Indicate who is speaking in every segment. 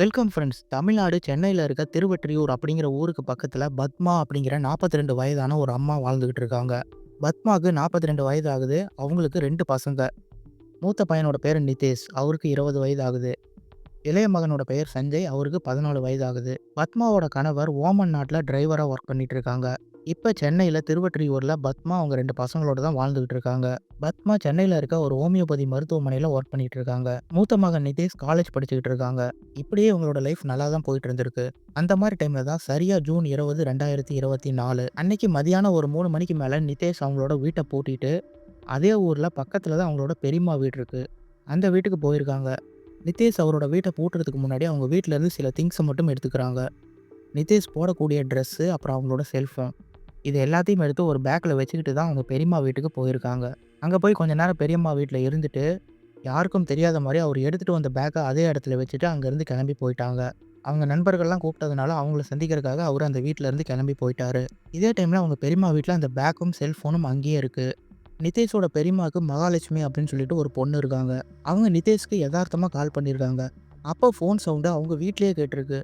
Speaker 1: Welcome friends. Tamil Nadu சென்னையில் இருக்க திருவெற்றியூர் அப்படிங்கிற ஊருக்கு பக்கத்தில் பத்மா அப்படிங்கிற 42 வயதான ஒரு அம்மா வாழ்ந்துக்கிட்டு இருக்காங்க. பத்மாவுக்கு 42 வயது ஆகுது அவங்களுக்கு ரெண்டு பசங்க. மூத்த பையனோட பேர் நிதேஷ். அவருக்கு இருபது வயது ஆகுது இளைய மகனோட பெயர் சஞ்சய். அவருக்கு பதினாலு வயது ஆகுது பத்மாவோட கணவர் ஓமன் நாட்டில் டிரைவராக ஒர்க் பண்ணிட்டு இருக்காங்க. இப்போ சென்னையில் திருவற்றியூரில் பத்மா அவங்க ரெண்டு பசங்களோட தான் வாழ்ந்துகிட்டு இருக்காங்க. பத்மா சென்னையில் இருக்க ஒரு ஹோமியோபதி மருத்துவமனையில் ஒர்க் பண்ணிட்டு இருக்காங்க. மூத்த மகன் நிதேஷ் காலேஜ் படிச்சுக்கிட்டு இருக்காங்க. இப்படியே இவங்களோட லைஃப் நல்லா தான் போயிட்டு இருந்திருக்கு. அந்த மாதிரி டைமில் தான் சரியா ஜூன் இருபது ரெண்டாயிரத்தி இருபத்தி நாலு அன்னைக்கு மதியானம் ஒரு மூணு மணிக்கு மேலே நிதேஷ் அவங்களோட வீட்டை பூட்டிட்டு அதே ஊரில் பக்கத்தில் தான் அவங்களோட பெரியம்மா வீடு இருக்கு. அந்த வீட்டுக்கு போயிருக்காங்க. நிதேஷ் அவரோட வீட்டை பூட்டுறதுக்கு முன்னாடி அவங்க வீட்டிலேருந்து இருந்து சில திங்ஸை மட்டும் எடுத்துக்கிறாங்க. நிதேஷ் போடக்கூடிய ட்ரெஸ்ஸு அப்புறம் அவங்களோட செல்ஃபோன் இது எல்லாத்தையும் எடுத்து ஒரு பேக்கில் வச்சுக்கிட்டு தான் அவங்க பெரியம்மா வீட்டுக்கு போயிருக்காங்க. அங்கே போய் கொஞ்ச நேரம் பெரியம்மா வீட்டில் இருந்துட்டு யாருக்கும் தெரியாத மாதிரி அவர் எடுத்துகிட்டு வந்த பேக்கை அதே இடத்துல வச்சுட்டு அங்கேருந்து கிளம்பி போயிட்டாங்க. அவங்க நண்பர்கள்லாம் கூப்பிட்டதுனால அவங்கள சந்திக்கிறதுக்காக அவர் அந்த வீட்டிலேருந்து இருந்து கிளம்பி போயிட்டாரு. இதே டைமில் அவங்க பெரியம்மா வீட்டில் அந்த பேக்கும் செல்ஃபோனும் அங்கேயே இருக்குது நிதேஷோட பெரியம்மாவுக்கு மகாலட்சுமி அப்படின்னு சொல்லிட்டு ஒரு பொண்ணு இருக்காங்க. அவங்க நிதேஷ்க்கு யதார்த்தமாக கால் பண்ணியிருக்காங்க அப்போ ஃபோன் சவுண்டு அவங்க வீட்லேயே கேட்டிருக்கு.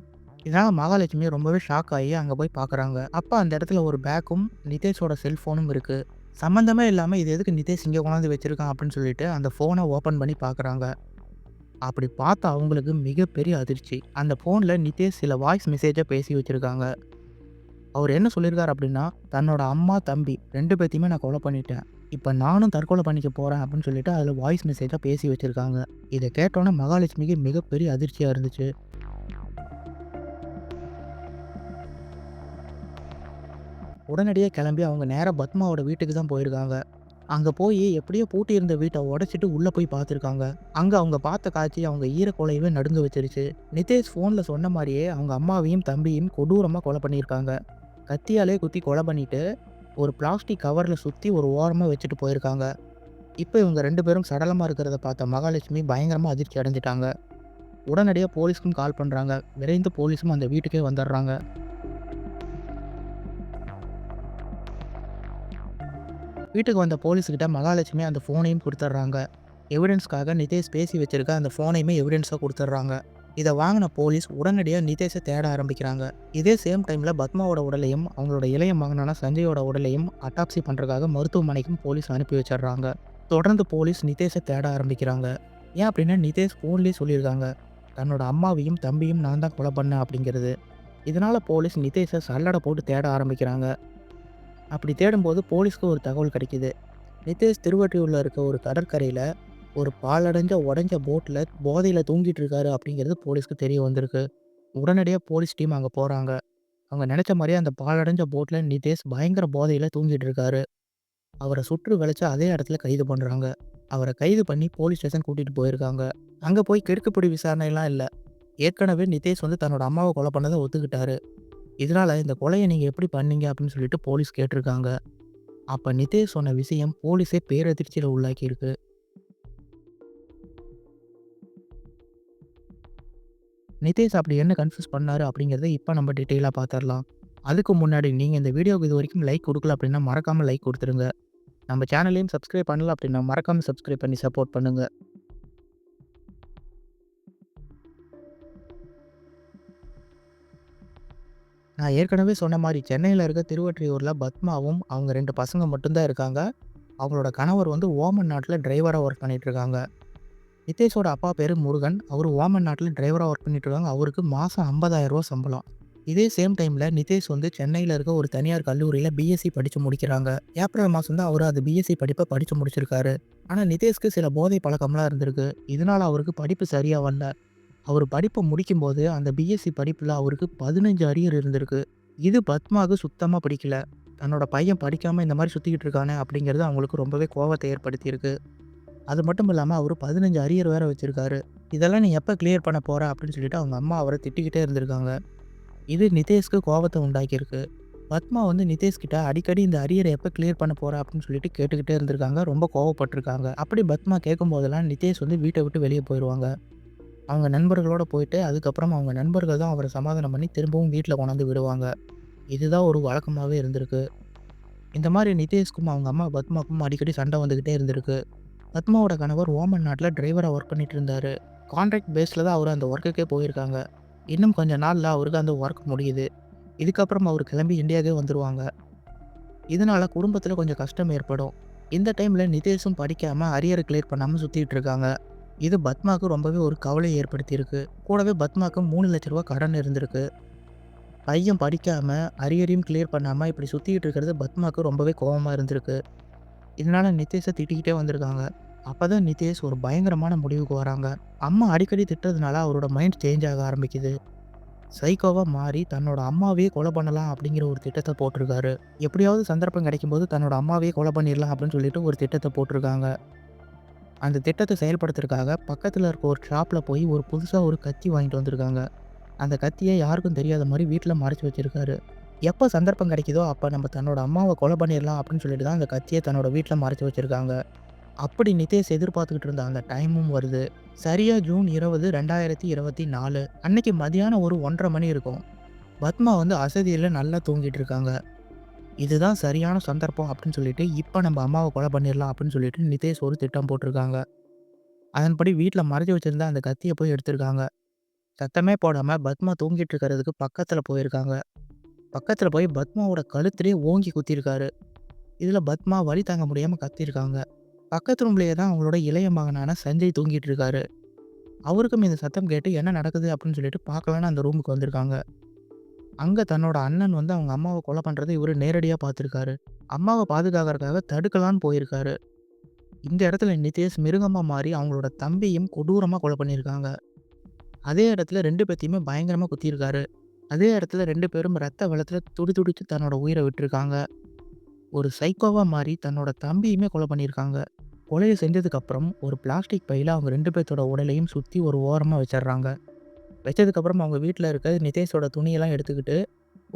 Speaker 1: இதனால் மகாலட்சுமி ரொம்பவே ஷாக் ஆகி அங்கே போய் பார்க்குறாங்க அப்போ அந்த இடத்துல ஒரு பேக்கும் நிதேஷோட செல்ஃபோனும் இருக்குது சம்மந்தமே இல்லாமல் இது எதுக்கு நிதேஷ் இங்கே கொண்டாந்து வச்சுருக்கான் அப்படின்னு சொல்லிட்டு அந்த ஃபோனை ஓப்பன் பண்ணி பார்க்குறாங்க அப்படி பார்த்தா அவங்களுக்கு மிகப்பெரிய அதிர்ச்சி. அந்த ஃபோனில் நிதேஷ் சில வாய்ஸ் மெசேஜை பேசி வச்சுருக்காங்க. அவர் என்ன சொல்லியிருக்காரு அப்படின்னா தன்னோட அம்மா தம்பி ரெண்டு பேர்த்தையுமே நான் கொலை பண்ணிட்டேன். இப்போ நானும் தற்கொலை பண்ணிக்க போகிறேன் அப்படின்னு சொல்லிட்டு அதில் வாய்ஸ் மெசேஜாக பேசி வச்சுருக்காங்க. இதை கேட்டோன்னே மகாலட்சுமிக்கு மிகப்பெரிய அதிர்ச்சியாக இருந்துச்சு. உடனடியாக கிளம்பி அவங்க நேராக பத்மாவோட வீட்டுக்கு தான் போயிருக்காங்க. அங்கே போய் எப்படியோ பூட்டி இருந்த வீட்டை உடைச்சிட்டு உள்ளே போய் பார்த்துருக்காங்க. அங்கே அவங்க பார்த்த காட்சி அவங்க ஈரக்கொலையவே நடுங்க வச்சிருச்சு. நிதேஷ் ஃபோனில் சொன்ன மாதிரியே அவங்க அம்மாவையும் தம்பியும் கொடூரமாக கொலை பண்ணியிருக்காங்க. கத்தியாலே குத்தி கொலை பண்ணிட்டு ஒரு பிளாஸ்டிக் கவரில் சுற்றி ஒரு ஓரமாக வச்சுட்டு போயிருக்காங்க. இப்போ இவங்க ரெண்டு பேரும் சடலமாக இருக்கிறத பார்த்த மகாலட்சுமி பயங்கரமாக அதிர்ச்சி அடைஞ்சிட்டாங்க. உடனடியாக போலீஸ்க்கும் கால் பண்ணுறாங்க விரைந்து போலீஸும் அந்த வீட்டுக்கே வந்துடுறாங்க. வீட்டுக்கு வந்த போலீஸ்கிட்ட மகாலட்சுமி அந்த ஃபோனையும் கொடுத்துட்றாங்க. எவிடன்ஸ்க்காக நிதேஷ் பேசி வச்சிருக்க அந்த ஃபோனையுமே எவிடன்ஸாக கொடுத்துட்றாங்க. இதை வாங்கின போலீஸ் உடனடியாக நிதேஷை தேட ஆரம்பிக்கிறாங்க. இதே சேம் டைமில் பத்மாவோட உடலையும் அவங்களோட இளைய மகனான சஞ்சயோட உடலையும் அட்டாப்சி பண்ணுறதுக்காக மருத்துவமனைக்கும் போலீஸ் அனுப்பி வச்சிடுறாங்க. தொடர்ந்து போலீஸ் நிதேஷை தேட ஆரம்பிக்கிறாங்க. ஏன் அப்படின்னா நிதேஷ் ஃபோன்லேயே சொல்லியிருக்காங்க. தன்னோட அம்மாவையும் தம்பியும் நான் தான் கொலை பண்ணேன் அப்படிங்கிறது. இதனால் போலீஸ் நிதேஷை சல்லடை போட்டு தேட ஆரம்பிக்கிறாங்க. அப்படி தேடும்போது போலீஸ்க்கு ஒரு தகவல் கிடைக்கிது. நிதேஷ் திருவற்றியூரில் இருக்க ஒரு கடற்கரையில் ஒரு பாலடைஞ்ச உடஞ்ச போட்டில் போதையில் தூங்கிட்டு இருக்காரு அப்படிங்கிறது போலீஸ்க்கு தெரிய வந்திருக்கு. உடனடியாக போலீஸ் டீம் அங்கே போகிறாங்க அவங்க நினச்ச மாதிரியே அந்த பாலடைஞ்ச போட்டில் நிதேஷ் பயங்கர போதையில் தூங்கிட்டு இருக்காரு. அவரை சுற்று விளைச்சு அதே இடத்துல கைது பண்ணுறாங்க அவரை கைது பண்ணி போலீஸ் ஸ்டேஷன் கூட்டிகிட்டு போயிருக்காங்க. அங்கே போய் கெடுக்குப்படி விசாரணைலாம் இல்லை. ஏற்கனவே நிதேஷ் வந்து தன்னோட அம்மாவை கொலை பண்ணதை ஒத்துக்கிட்டாரு. இதனால் இந்த கொலையை நீங்கள் எப்படி பண்ணீங்க அப்படின்னு சொல்லிட்டு போலீஸ் கேட்டிருக்காங்க. அப்போ நிதேஷ் சொன்ன விஷயம் போலீஸே பேரதிர்ச்சியில் உள்ளாக்கியிருக்கு. நிதேஷ் அப்படி என்ன கன்ஃபியூஸ் பண்ணாரு அப்படிங்கிறத இப்போ நம்ம டீட்டெயிலாக பார்த்துடலாம் அதுக்கு முன்னாடி நீங்கள் இந்த வீடியோவுக்கு இது வரைக்கும் லைக் கொடுக்கல அப்படின்னா மறக்காமல் லைக் கொடுத்துருங்க. நம்ம சேனலையும் சப்ஸ்கிரைப் பண்ணல அப்படின்னா மறக்காமல் சப்ஸ்கிரைப் பண்ணி சப்போர்ட் பண்ணுங்கள் நான் ஏற்கனவே சொன்ன மாதிரி சென்னையில் இருக்க திருவற்றியூரில் பத்மாவும் அவங்க ரெண்டு பசங்க மட்டும்தான் இருக்காங்க. அவங்களோட கணவர் வந்து ஓமன் நாட்டில் டிரைவராக ஒர்க் பண்ணிகிட்ருக்காங்க இருக்காங்க. நிதேஷோட அப்பா பேர் முருகன். அவர் ஓமன் நாட்டில் டிரைவராக ஒர்க் பண்ணிகிட்ருக்காங்க இருக்காங்க. அவருக்கு மாதம் 50000 ரூபா சம்பளம். இதே சேம் டைமில் நிதேஷ் வந்து சென்னையில் இருக்க ஒரு தனியார் கல்லூரியில் பிஎஸ்சி படித்து முடிக்கிறாங்க. ஏப்ரல் மாதம் தான் அவர் அது பிஎஸ்சி படிப்பை படித்து முடிச்சிருக்காரு. ஆனால் நிதேஷ்க்கு சில போதை பழக்கம்லாம் இருந்திருக்கு. இதனால் அவருக்கு படிப்பு சரியாக வரல. அவர் படிப்பை முடிக்கும்போது அந்த பிஎஸ்சி படிப்பில் அவருக்கு பதினஞ்சு அரியர் இருந்திருக்கு. இது பத்மாவுக்கு சுத்தமாக பிடிக்கல. தன்னோட பையன் படிக்காமல் இந்த மாதிரி சுற்றிக்கிட்டு இருக்கானே அப்படிங்கிறது அவங்களுக்கு ரொம்பவே கோவத்தை ஏற்படுத்தியிருக்கு. அது மட்டும் இல்லாமல் அவர் பதினஞ்சு அரியர் வேற வச்சுருக்காரு. இதெல்லாம் நீ எப்போ கிளியர் பண்ண போகிற அப்படின்னு சொல்லிட்டு அவங்க அம்மா அவரை திட்டிக்கிட்டே இருந்திருக்காங்க. இது நிதேஷ்க்கு கோவத்தை உண்டாக்கியிருக்கு. பத்மா வந்து நிதேஷ்கிட்ட அடிக்கடி இந்த அரியரை எப்போ கிளியர் பண்ண போகிற அப்படின்னு சொல்லிட்டு கேட்டுக்கிட்டே இருந்திருக்காங்க. ரொம்ப கோவப்பட்டிருக்காங்க. அப்படி பத்மா கேட்கும் போதெல்லாம் நிதேஷ் வந்து வீட்டை விட்டு வெளியே போயிடுவாங்க அவங்க நண்பர்களோட போயிட்டு அதுக்கப்புறம் அவங்க நண்பர்கள் தான் அவரை சமாதானம் பண்ணி திரும்பவும் வீட்டில் கொண்டாந்து விடுவாங்க. இதுதான் ஒரு வழக்கமாகவே இருந்திருக்கு. இந்த மாதிரி நிதேஷ்க்கும் அவங்க அம்மா பத்மாக்கும் அடிக்கடி சண்டை வந்துக்கிட்டே இருந்திருக்கு. பத்மாவோட கணவர் ஓமன் நாட்டில் டிரைவராக ஒர்க் பண்ணிட்டு இருந்தாரு. கான்ட்ராக்ட் பேஸில் தான் அவர் அந்த ஒர்க்குக்கே போயிருக்காங்க. இன்னும் கொஞ்ச நாளில் அவருக்கு அந்த ஒர்க் முடியுது. இதுக்கப்புறம் அவர் கிளம்பி இந்தியாவே வந்துடுவாங்க இதனால் குடும்பத்தில் கொஞ்சம் கஷ்டம் ஏற்படும். இந்த டைமில் நிதேஷும் படிக்காமல் அரியரை கிளியர் பண்ணாமல் சுற்றிட்டு இருக்காங்க. இது பத்மாவுக்கு ரொம்பவே ஒரு கவலையை ஏற்படுத்தியிருக்கு. கூடவே பத்மாவுக்கு மூணு லட்ச ரூபா கடன் இருந்திருக்கு. பையன் படிக்காமல் அரியரையும் கிளியர் பண்ணாமல் இப்படி சுற்றிக்கிட்டு இருக்கிறது பத்மாவுக்கு ரொம்பவே கோபமாக இருந்திருக்கு. இதனால் நிதேஷை திட்டிக்கிட்டே வந்திருக்காங்க. அப்போ தான் நிதேஷ் ஒரு பயங்கரமான முடிவுக்கு வராங்க. அம்மா அடிக்கடி திட்டுறதுனால அவரோட மைண்ட் சேஞ்ச் ஆக ஆரம்பிக்குது. சைக்கோவாக மாறி தன்னோட அம்மாவையே கொலை பண்ணலாம் அப்படிங்கிற ஒரு திட்டத்தை போட்டிருக்காரு. எப்படியாவது சந்தர்ப்பம் கிடைக்கும்போது தன்னோட அம்மாவையே கொலை பண்ணிடலாம் அப்படின்னு சொல்லிட்டு ஒரு திட்டத்தை போட்டிருக்காங்க. அந்த திட்டத்தை செயல்படுத்துறதுக்காக பக்கத்தில் இருக்க ஒரு ஷாப்பில் போய் ஒரு புதுசாக ஒரு கத்தி வாங்கிட்டு வந்திருக்காங்க. அந்த கத்தியை யாருக்கும் தெரியாத மாதிரி வீட்டில் மறைச்சி வச்சுருக்காரு. எப்போ சந்தர்ப்பம் கிடைக்குதோ அப்போ நம்ம தன்னோட அம்மாவை கொலை பண்ணிடலாம் அப்படின்னு சொல்லிட்டு தான் அந்த கத்தியை தன்னோட வீட்டில் மறைச்சி வச்சுருக்காங்க. அப்படி நிதேஷ் எதிர்பார்த்துக்கிட்டு இருந்த அந்த டைமும் வருது. சரியா ஜூன் இருபது ரெண்டாயிரத்தி இருபத்தி நாலு அன்னைக்கு மதியானம் ஒரு ஒன்றரை மணி இருக்கும். பத்மா வந்து அசதியில் நல்லா தூங்கிட்டு இருக்காங்க. இதுதான் சரியான சந்தர்ப்பம் அப்படின்னு சொல்லிட்டு இப்போ நம்ம அம்மாவை கொலை பண்ணிடலாம் அப்படின்னு சொல்லிட்டு நிதேஷ் ஒரு திட்டம் போட்டிருக்காங்க. அதன்படி வீட்டில் மறைச்சி வச்சுருந்த அந்த கத்தியை போய் எடுத்திருக்காங்க. சத்தமே போடாமல் பத்மா தூங்கிட்டு இருக்கிறதுக்கு பக்கத்தில் போயிருக்காங்க. பக்கத்தில் போய் பத்மாவோட கழுத்துலேயே ஓங்கி குத்திருக்காரு. இதில் பத்மா வழி தாங்க முடியாமல் கத்திருக்காங்க. பக்கத்து ரூம்லேயே தான் அவங்களோட இளைய மகனான சஞ்சய் தூங்கிட்டு இருக்காரு. அவருக்கும் இந்த சத்தம் கேட்டு என்ன நடக்குது அப்படின்னு சொல்லிட்டு பார்க்கலான்னு அந்த ரூமுக்கு வந்திருக்காங்க. அங்கே தன்னோட அண்ணன் வந்து அவங்க அம்மாவை கொலை பண்ணுறதை இவர் நேரடியாக பார்த்துருக்காரு அம்மாவை பாதுகாக்கிறதுக்காக தடுக்கலான்னு போயிருக்காரு. இந்த இடத்துல நிதேஷ் மிருகமாக மாறி அவங்களோட தம்பியும் கொடூரமாக கொலை பண்ணியிருக்காங்க அதே இடத்துல ரெண்டு பேர்த்தையுமே பயங்கரமாக குத்தியிருக்காரு அதே இடத்துல ரெண்டு பேரும் ரத்த வெள்ளத்தில் துடி துடித்து தன்னோட உயிரை விட்டுருக்காங்க. ஒரு சைக்கோவாக மாறி தன்னோட தம்பியுமே கொலை பண்ணியிருக்காங்க கொலையை செஞ்சதுக்கப்புறம் ஒரு பிளாஸ்டிக் பையில் அவங்க ரெண்டு பேர்த்தோட உடலையும் சுற்றி ஒரு ஓரமாக வச்சிடுறாங்க. வச்சதுக்கப்புறம் அவங்க வீட்டில் இருக்க நிதேஷோட துணியெல்லாம் எடுத்துக்கிட்டு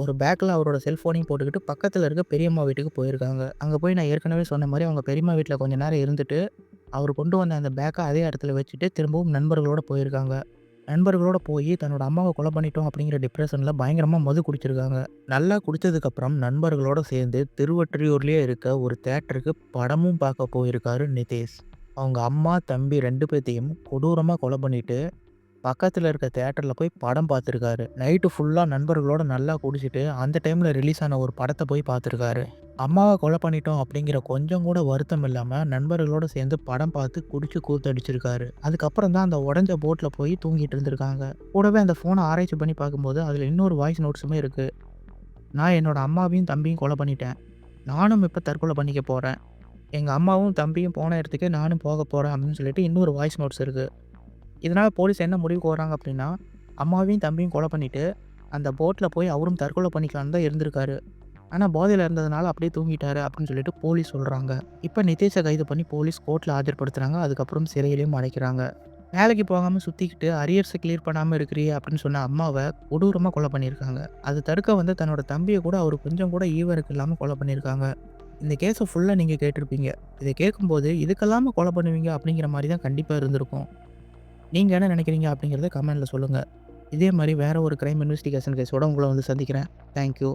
Speaker 1: ஒரு பேக்கில் அவரோட செல்ஃபோனையும் போட்டுக்கிட்டு பக்கத்தில் இருக்க பெரியம்மா வீட்டுக்கு போயிருக்காங்க. அங்கே போய் நான் ஏற்கனவே சொன்ன மாதிரி அவங்க பெரியம்மா வீட்டில் கொஞ்ச நேரம் இருந்துட்டு அவர் கொண்டு வந்த அந்த பேக்கை அதே இடத்துல வச்சுட்டு திரும்பவும் நண்பர்களோட போயிருக்காங்க. நண்பர்களோட போய் தன்னோட அம்மாவை கொலை பண்ணிட்டோம் அப்படிங்கிற டிப்ரெஷனில் பயங்கரமாக மது குடிச்சிருக்காங்க. நல்லா குடித்ததுக்கப்புறம் நண்பர்களோட சேர்ந்து திருவற்றியூர்லேயே இருக்க ஒரு தேட்டருக்கு படமும் பார்க்க போயிருக்காரு நிதேஷ். அவங்க அம்மா தம்பி ரெண்டு பேர்த்தையும் கொடூரமாக கொலை பண்ணிவிட்டு பக்கத்தில் இருக்க தேட்டரில் போய் படம் பார்த்துருக்காரு. நைட்டு ஃபுல்லாக நண்பர்களோட நல்லா குடிச்சிட்டு அந்த டைமில் ரிலீஸ் ஆன ஒரு படத்தை போய் பார்த்துருக்காரு. அம்மாவை கொலை பண்ணிட்டோம் அப்படிங்கிற கொஞ்சம் கூட வருத்தம் இல்லாமல் நண்பர்களோட சேர்ந்து படம் பார்த்து குடிச்சு கூத்தடிச்சிருக்காரு. அதுக்கப்புறம் தான் அந்த உடஞ்ச போட்டில் போய் தூங்கிட்டு இருந்திருக்காங்க. கூடவே அந்த ஃபோனை ஆராய்ச்சி பண்ணி பார்க்கும்போது அதில் இன்னொரு வாய்ஸ் நோட்ஸுமே இருக்குது நான் என்னோடய அம்மாவையும் தம்பியும் கொலை பண்ணிட்டேன். நானும் இப்போ தற்கொலை பண்ணிக்க போகிறேன் எங்கள் அம்மாவும் தம்பியும் போன இடத்துக்கு நானும் போக போகிறேன் அப்படின்னு சொல்லிட்டு இன்னொரு வாய்ஸ் நோட்ஸ் இருக்குது இதனால் போலீஸ் என்ன முடிவுக்கு வராங்க அப்படின்னா அம்மாவையும் தம்பியும் கொலை பண்ணிவிட்டு அந்த போட்டில் போய் அவரும் தற்கொலை பண்ணிக்கலான்னு தான் இருந்திருக்காரு. ஆனால் போதையில் இருந்ததுனால அப்படியே தூங்கிட்டாரு அப்படின்னு சொல்லிட்டு போலீஸ் சொல்கிறாங்க இப்போ நிதேஷை கைது பண்ணி போலீஸ் கோர்ட்டில் ஆஜர்படுத்துகிறாங்க அதுக்கப்புறம் சிறையிலையும் அடைக்கிறாங்க. வேலைக்கு போகாமல் சுற்றிக்கிட்டு அரியர்ஸை கிளியர் பண்ணாமல் இருக்கிறியே அப்படின்னு சொன்ன அம்மாவை கொடூரமாக கொலை பண்ணியிருக்காங்க. அது தடுக்க வந்து தன்னோட தம்பியை கூட அவர் கொஞ்சம் கூட ஈவருக்கு இல்லாமல் கொலை பண்ணியிருக்காங்க. இந்த கேஸை ஃபுல்லாக நீங்கள் கேட்டிருப்பீங்க. இதை கேட்கும்போது இதுக்கெல்லாமல் கொலை பண்ணுவீங்க? அப்படிங்கிற மாதிரி தான் கண்டிப்பாக இருந்திருக்கும். நீங்கள் என்ன நினைக்கிறீங்க அப்படிங்கிறத கமெண்டில் சொல்லுங்கள் இதே மாதிரி வேறு ஒரு க்ரைம் இன்வெஸ்டிகேஷன் கேஸோட உங்களை வந்து சந்திக்கிறேன். தேங்க்யூ